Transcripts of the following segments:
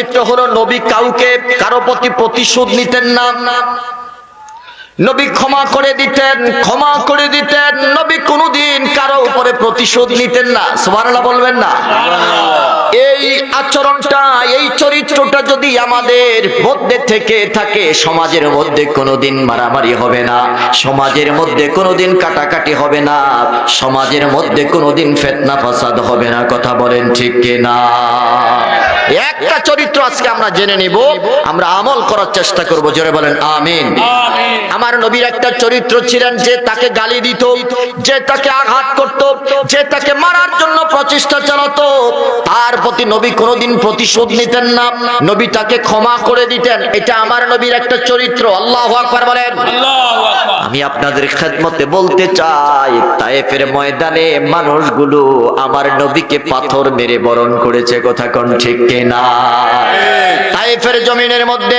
চরিত্র হলো নবী কাউকে কারও প্রতি প্রতিশোধ নিতেন না। নবী ক্ষমা করে দিতেন, ক্ষমা করে দিতেন, নবী কোনোদিন কারও উপরে প্রতিশোধ নিতেন না। বলবেন না? এই আচরণটা, এই চরিত্রটা যদি আমাদের মধ্যে থেকে থাকে, সমাজের মধ্যে কোনোদিন মারামারি হবে না, সমাজের মধ্যে কোনোদিন কাটাকাটি হবে না, সমাজের মধ্যে কোনোদিন ফেতনা হবে না। কথা বলেন ঠিক না একটা চরিত্র আজকে আমরা জেনে নিব আমরা আমল করার চেষ্টা করব। জোরে বলেন আমিন। আমার নবীর একটা চরিত্র ছিলেন যে তাকে গালি দিত যে তাকে আঘাত করত যে তাকে মারার জন্য প্রচেষ্টা চালাতো। তার প্রতি নবী কোনোদিন প্রতিশোধ নিতেন না। নবী তাকে ক্ষমা করে দিতেন। এটা আমার নবীর একটা চরিত্র। আল্লাহ আকবার বলেন। আমি আপনাদের খেদমতে বলতে চাই তায়েফের ময়দানে মানুষগুলো আমার নবীকে পাথর মেরে বরণ করেছে। কথা কোন ঠিক কিনা? তায়েফের জমিনের মধ্যে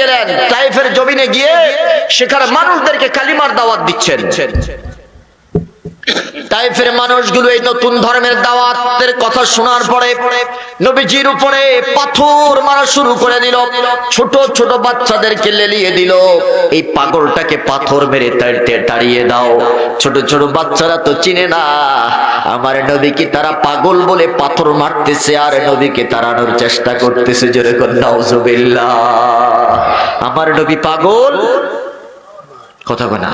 গেলেন তাইফের জমিনে গিয়ে সেখানে মানুষদেরকে কালিমার দাওয়াত দিচ্ছেন। তাইফের মানুষগুলো এই নতুন ধর্মের দাওয়াতের কথা শোনার পরে নবীজির উপরে পাথর মারা শুরু করে দিল, ছোট ছোট বাচ্চাদেরকে লেলিয়ে দিল। এই পাগলটাকে পাথর মেরে তাড়িয়ে তাড়িয়ে দাও। ছোট ছোট বাচ্চারা তো চিনে না, আমার নবীকে তারা পাগল বলে পাথর মারতেছে আর নবীকে তাড়ানোর চেষ্টা করতেছে জোরে কোন নাউজুবিল্লাহ। আমার নবী পাগল? কথা বলা।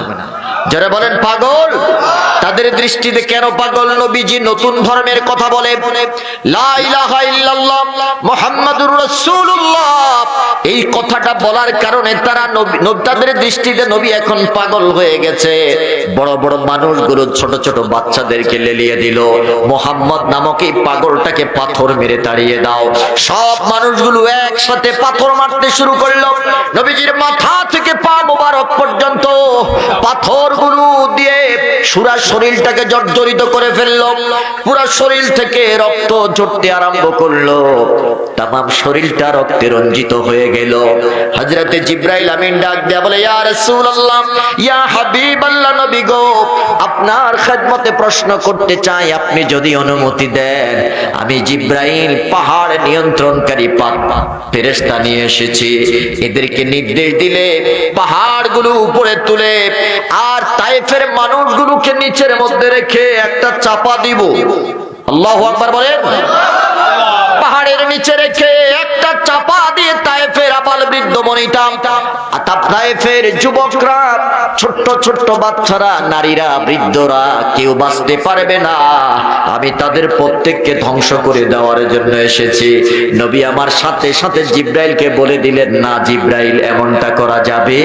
যারা বলেন, পাগল? তাদের দৃষ্টিতে কেন পাগল নবীজি নতুন ধর্মের কথা বলে এই কথাটা বলার কারণে তারা তাদের দৃষ্টিতে নবী এখন পাগল হয়ে গেছে। বড় বড় মানুষগুলো ছোট ছোট বাচ্চাদেরকে লেলিয়ে দিল। মোহাম্মদ নামক এই পাগলটাকে পাথর মেরে তাড়িয়ে দাও। সব মানুষগুলো একসাথে পাথর মারতে শুরু করল। নবীজির মাথা থেকে পা মোবারক পর্যন্ত পাথরগুলো দিয়ে সুরা শরীরটাকে জর্জরিত করে ফেলল। পুরা শরীর থেকে রক্ত ঝরতে আরম্ভ করল। তামাম শরীরটা রক্তে রঞ্জিত হয়ে গেল। হযরতে জিব্রাইল আমিন ডাক দেয়া বলে, ইয়া রাসূলুল্লাহ, ইয়া হাবিবাল্লাহ নবী গো, আপনার খেদমতে প্রশ্ন করতে চাই, আপনি যদি অনুমতি দেন, আমি জিব্রাইল পাহাড় নিয়ন্ত্রণকারী ফেরেশতা নিয়ে এসেছি। এদেরকে নির্দেশ দিলে পাহাড়গুলো উপরে তুলে, আর তাইফের মানুষগুলোকে নিচের মধ্যে রেখে একটা চাপা দিব। আল্লাহু আকবার বলেন। পাহাড়ের নিচে রেখে একটা চাপা দিয়ে তাইফের আবাল বৃদ্ধ তাইফের যুবকরা ছোট্ট ছোট্ট বাচ্চারা নারীরা বৃদ্ধরা কেউ বাঁচতে পারবে না। আমি তাদের প্রত্যেককে ধ্বংস করে দেওয়ার জন্য এসেছি। নবী আমার সাথে সাথে জিব্রাইলকে বলে দিলেন না জিব্রাইল এমনটা করা যাবে?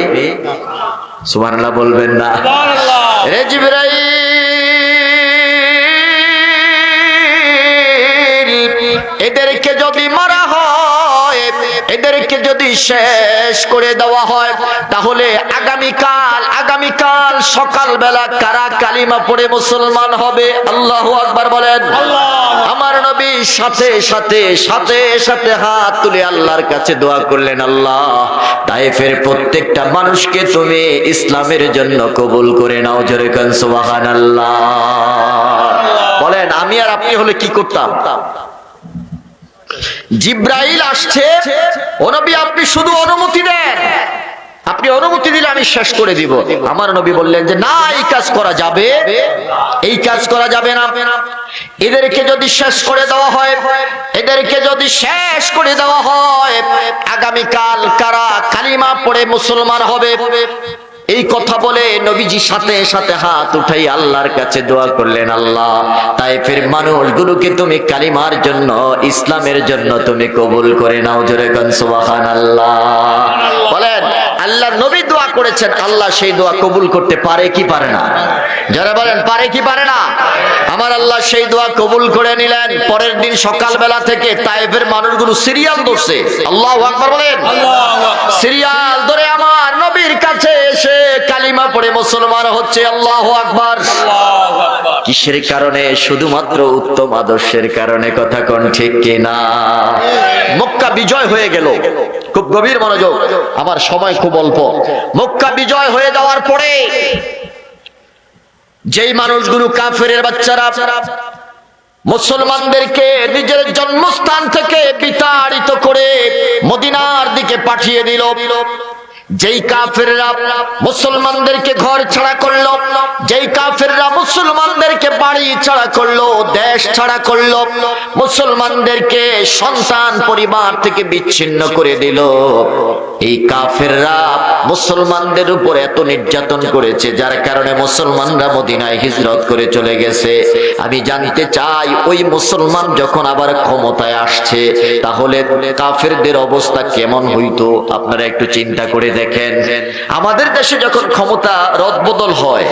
সুবহানাল্লাহ বলবেন না। রে জিব্রাইল! যদি শেষ করে দেওয়া হয় তাহলে আগামীকাল আগামীকাল সকালবেলা কারা কালিমা পড়ে মুসলমান হবে? আল্লাহু আকবার বলেন। আমার নবী সাথে সাথে সাথে সাথে হাত তুলে আল্লাহর কাছে দোয়া করলেন আল্লাহ তাইফের প্রত্যেকটা মানুষকে তুমি ইসলামের জন্য কবুল করে নাও। জোরে কান সুবহানাল্লাহ। বলেন আমি আর আপনি হলে কি করতাম? জিব্রাইল আসছে। ও নবী, আপনি শুধু অনুমতি দেন। আপনি অনুমতি দিলে আমি শেষ করে দিব। আমার নবী বললেন যে, না, এই কাজ করা যাবে। এই কাজ করা যাবে না। এদেরকে যদি শেষ করে দেওয়া হয়, এদেরকে যদি শেষ করে দেওয়া হয়, আগামীকাল কারা কালিমা পড়ে মুসলমান হবে? এই কথা বলে নবীজি সাথে সাথে হাত উঠাই আল্লাহর কাছে দোয়া করলেন আল্লাহ তাইফের মানুষগুলোকে তুমি কালিমার জন্য ইসলামের জন্য তুমি কবুল করে নাও জোরে কান সুবহানাল্লাহ। বলেন আল্লাহ নবী দোয়া করেছেন আল্লাহ সেই দোয়া কবুল করতে পারে কি পারে না? যারা বলেন পারে কি পারে না? আমার আল্লাহ সেই দোয়া কবুল করে নিলেন পরের দিন সকালবেলা থেকে তাইফের মানুষগুলো সিরিয়াল ধরছে। আল্লাহ আকবার বলেন। সিরিয়াল ধরে কাছে এসে কালিমা পড়ে মুসলমান হচ্ছে আল্লাহু আকবার। কিসের কারণে? শুধুমাত্র উত্তম আদর্শের কারণে কথা কোন ঠিক কিনা? মক্কা বিজয় হয়ে গেল। খুব গভীর মনোযোগ। আমার সময় খুব অল্প। মক্কা বিজয় হয়ে যাওয়ার পরে যেই মানুষগুলো কাফের বাচ্চারা মুসলমানদেরকে নিজের জন্মস্থান থেকে বিতাড়িত করে মদিনার দিকে পাঠিয়ে দিল যেই কাফেররা মুসলমানদেরকে ঘর ছাড়া করল, যেই কাফেররা মুসলমানদেরকে বাড়ি ছাড়া করল, দেশ ছাড়া করল, মুসলমানদেরকে সন্তান পরিবার থেকে বিচ্ছিন্ন করে দিল। এই কাফেররা মুসলমানদের উপর এত নির্যাতন করেছে, যার কারণে মুসলমানরা মদিনায় হিজরত করে চলে গেছে। আমি জানতে চাই, ওই মুসলমান যখন আবার ক্ষমতায় আসছে, তাহলে কাফেরদের অবস্থা কেমন হইতো? আপনারা একটু চিন্তা করে দেখেন আমাদের দেশে যখন ক্ষমতা রদবদল হয়